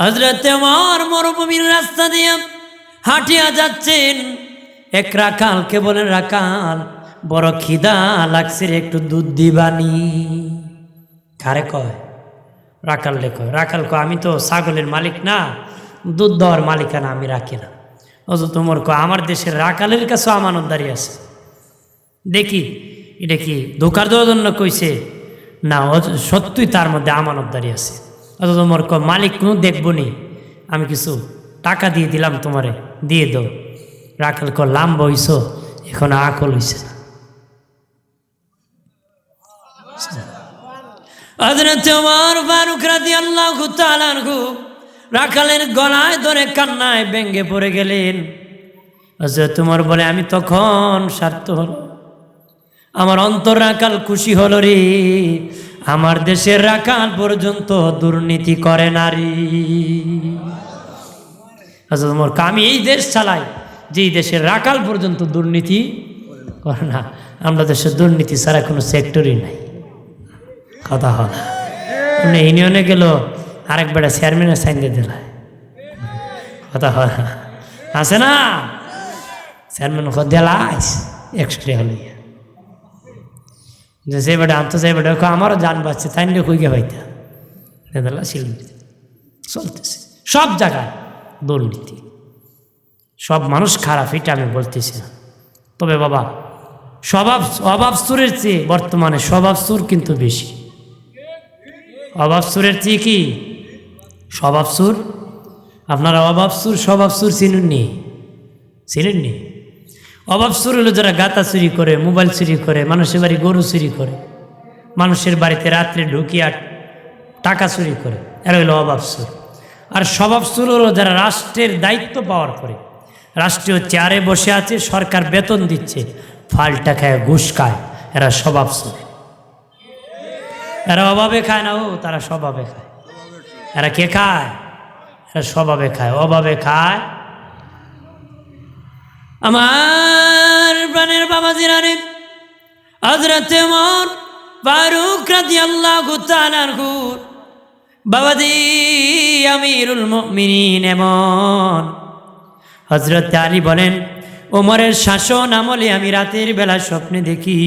হজরত আমার মরুভূমির রাস্তা দিয়ে হাঁটিয়া যাচ্ছেন। এক রাকালকে বলেন রাকাল। বড় খিদা লাগছে একটু দুধ দিবানি। কারে কয়? রাকাল রে কয়, রাকাল কয়, আমি তো ছাগলের মালিক না, দুধ দেওয়ার মালিকানা আমি রাখি না। অত তোমার কয়, আমার দেশের রাকালের কাছেও আমানতদারি আছে। দেখি, এটা কি ধোকার দেওয়ার জন্য কইছে? না সত্যই তার মধ্যে আমানতদারি আছে। অত তোমার ক মালিক কোনো দেখব নি। আমি কিছু টাকা দিয়ে দিলাম তোমারে, দিয়ে দাও। রাখাল ক লাম্ব হইছ, এখন আকল হইছে না। হজরত ওমর ফারুক রাদিয়াল্লাহু তাআলা আনহু রাখালের গলায় ধরে কান্নায় ব্যঙ্গে পড়ে গেলেন। হজরত তোমার বলে, আমি তখন স্বার্থ হলো আমার অন্তর রাখাল খুশি হলো রে। আমার দেশের রাখাল পর্যন্ত দুর্নীতি করে নারী। আচ্ছা আমি এই দেশ চালাই যে দেশের রাখাল পর্যন্ত দুর্নীতি করে না। আমরা দেশের দুর্নীতি ছাড়া কোনো সেক্টরই নাই। কথা না আপনি ইউনিয়নে গেল, আরেক বেড়া চেয়ারম্যানের সাইন দিয়ে দিলায় কথা না আছে না? চেয়ারম্যান দিলাইস একশো টাকা লইয়া যে সে বেটা আনতো সে বেটা আমারও জান বাঁচছে, তাই নিয়ে গে ভাইতা দিলা শিলিগুড়ি চলতেছে। সব জায়গায় দুর্নীতি সব মানুষ খারাপ, এটা আমি বলতেছি না। তবে বাবা, স্বভাব, অভাব সুরের চেয়ে বর্তমানে স্বভাব সুর কিন্তু বেশি। অভাব সুরের চেয়ে কি? স্বভাব সুর? আপনারা অভাব সুর, স্বভাব সুর চিনুননি? চিনেননি? অভাব সুর হলো যারা গাতা চুরি করে, মোবাইল চুরি করে, মানুষের বাড়ি গরু চুরি করে, মানুষের বাড়িতে রাত্রে ঢুকিয়ে টাকা চুরি করে। এরা হলো অভাব সুর আর স্বভাব সুর হলো যারা রাষ্ট্রের দায়িত্ব পাওয়ার পরে। রাষ্ট্রীয় চেয়ারে বসে আছে, সরকার বেতন দিচ্ছে, ফালটা খায়, ঘুষ খায়, এরা স্বভাব সুর এরা অভাবে খায় না, ও, তারা স্বভাবে খায়। এরা কে খায়? এরা স্বভাবে খায়, অভাবে খায় আমার প্রাণের বাবা জিরারে হজরতে মন ফারুক রাজি আল্লাহ গুতালানহুর বাবাজি আমিরুল মুমিনিন এমন। হজরত আলী বলেন, ওমরের শাসন আমলে আমি রাতের বেলা স্বপ্নে দেখি,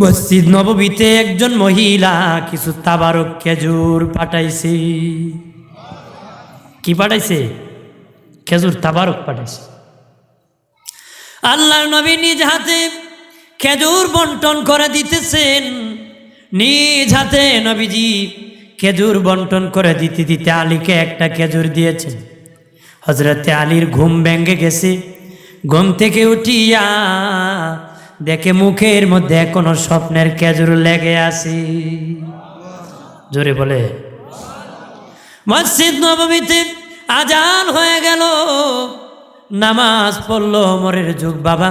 মসজিদ নববীতে একজন মহিলা কিছু তাবারক খেজুর পাঠাইছে। কি পাঠাইছে? খেজুর তাবারক পাঠাইছে। আল্লাহর নবী নিজ হাতে খেজুর বন্টন করে দিতেছেন। নিজ হাতে নবীজি খেজুর বন্টন করে দিতে দিতে আলীকে একটা খেজুর দিয়েছেন। হজরতে আলীর ঘুম ভেঙে গেছে। ঘুম থেকে উঠিয়া দেখে মুখের মধ্যে কোনো স্বপ্নের খেজুর লেগে আসি জোরে বলে। মসজিদ নবমীতে আজান হয়ে গেল। নামাজ পড়ল ওমরের যুগ, বাবা।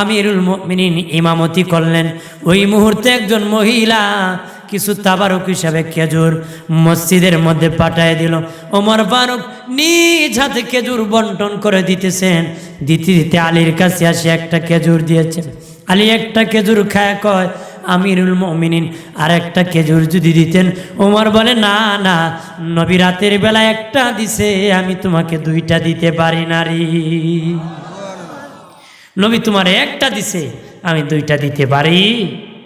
আমিরুল মিনিন ইমামতি করলেন। ওই মুহূর্তে একজন মহিলা কিছু তাবারক হিসাবে খেজুর মসজিদের মধ্যে পাঠায় দিল। ওমর ফারুক নিজ হাতে খেজুর বন্টন করে দিতেছেন। দিতে দিতে আলীর কাছে আসে একটা খেজুর দিয়েছেন আলী একটা খেজুর খায়, কয় আমিরুল মমিনিন আর একটা খেজুর যদি দিতেন। ওমর বলে, না না, নবী রাতের বেলা একটা দিছে, আমি তোমাকে দুইটা দিতে পারি না রে। নবী, তোমার একটা দিছে, আমি দুইটা দিতে পারি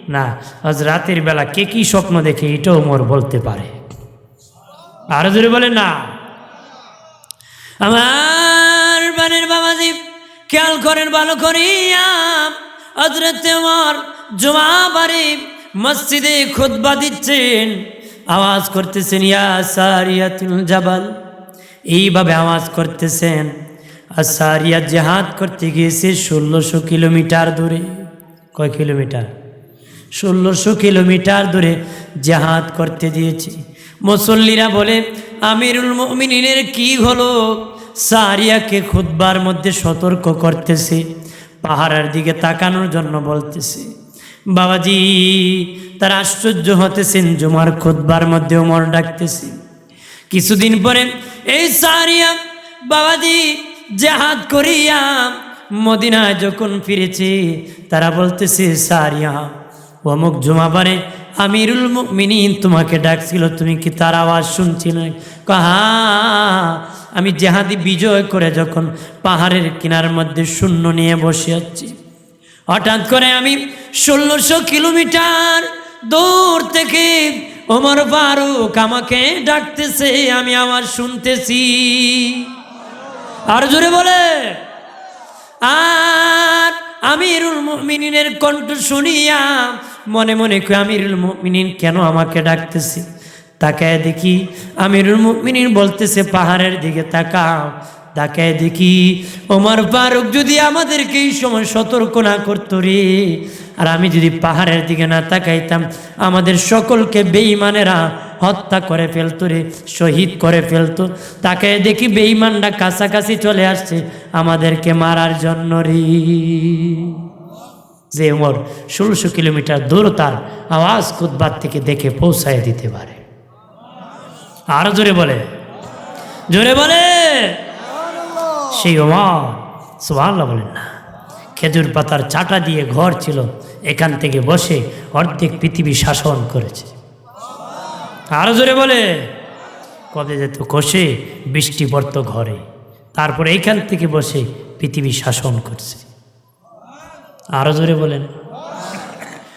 না। আজ রাতের বেলা কে কি স্বপ্ন দেখে, এটাও ওমর বলতে পারে। আরও জোরে বলে, না। আমার বানের বাবাজি, খেয়াল করেন ভালো করিয়া হজরত ওমর জমা মসজিদে খুতবা দিচ্ছেন। আওয়াজ করতেছেন, ইয়া সারিয়াতুল জাবাল। এইভাবে আওয়াজ করতেছেন। আর সারিয়া জেহাদ করতে গিয়েছে ষোলোশো কিলোমিটার দূরে। কয় কিলোমিটার? ষোলোশো কিলোমিটার দূরে জেহাদ করতে দিয়েছে। মুসল্লিরা বলে, আমিরুল মমিনের কি হলো? সারিয়াকে খুদবার মধ্যে সতর্ক করতেছে, পাহাড়ের দিকে তাকানোর জন্য বলতেছে। বাবাজি, তার আশ্চর্য হতেছেন, জুমার খুদবার মধ্যে ওমর ডাকতেছে। কিছুদিন পরে, এই সারিয়া, বাবাজি জাহাদ করিয়া মদিনায় যখন ফিরেছে, তারা বলতেছে, সারিয়া, অমুক জুমাবারে আমিরুল মিনিন তোমাকে ডাকছিল, তুমি কি তার আওয়াজ শুনছিলে? কাহা, আমি জেহাদি বিজয় করে যখন পাহাড়ের কিনার মধ্যে শূন্য নিয়ে বসে আছি। হঠাৎ করে আমি ষোলোশো কিলোমিটার দূর থেকে ওমর ফারুক আমাকে ডাকতেছে, আমি আওয়াজ শুনতেছি। আর জোরে বলে, আর আমিরুল মুমিনিনের কণ্ঠ শুনিয়া মনে মনে আমিরুল মুমিনিন কেন আমাকে ডাকতেছে? তাকায় দেখি আমিরুল মুমিনিন বলতেছে, পাহাড়ের দিকে তাকাও। তাকায় দেখি ওমর ফারুক যদি আমাদেরকে এই সময় সতর্ক না করতো রে, আর আমি যদি পাহাড়ের দিকে না তাকাইতাম, আমাদের সকলকে বেঈমানেরা হত্যা করে ফেলতো রে, শহীদ করে ফেলতো। তাকে দেখি বেঈমানরা কাছাকাছি চলে আসছে আমাদেরকে মারার জন্য রে। যে ওমর ষোলোশো কিলোমিটার দূরতার আওয়াজ কুদবাদ থেকে দেখে পৌঁছায় দিতে পারে। আরও জোরে বলে জোরে বলে। সেই ওমর সোয়াল্লা বলেন না। খেজুর পাতার চাটা দিয়ে ঘর ছিল, এখান থেকে বসে অর্ধেক পৃথিবী শাসন করেছে। আরও জোরে বলে, কবে যেত কষে বৃষ্টি পড়ত ঘরে, তারপরে এইখান থেকে বসে পৃথিবী শাসন করছে। আরও জোরে বলেন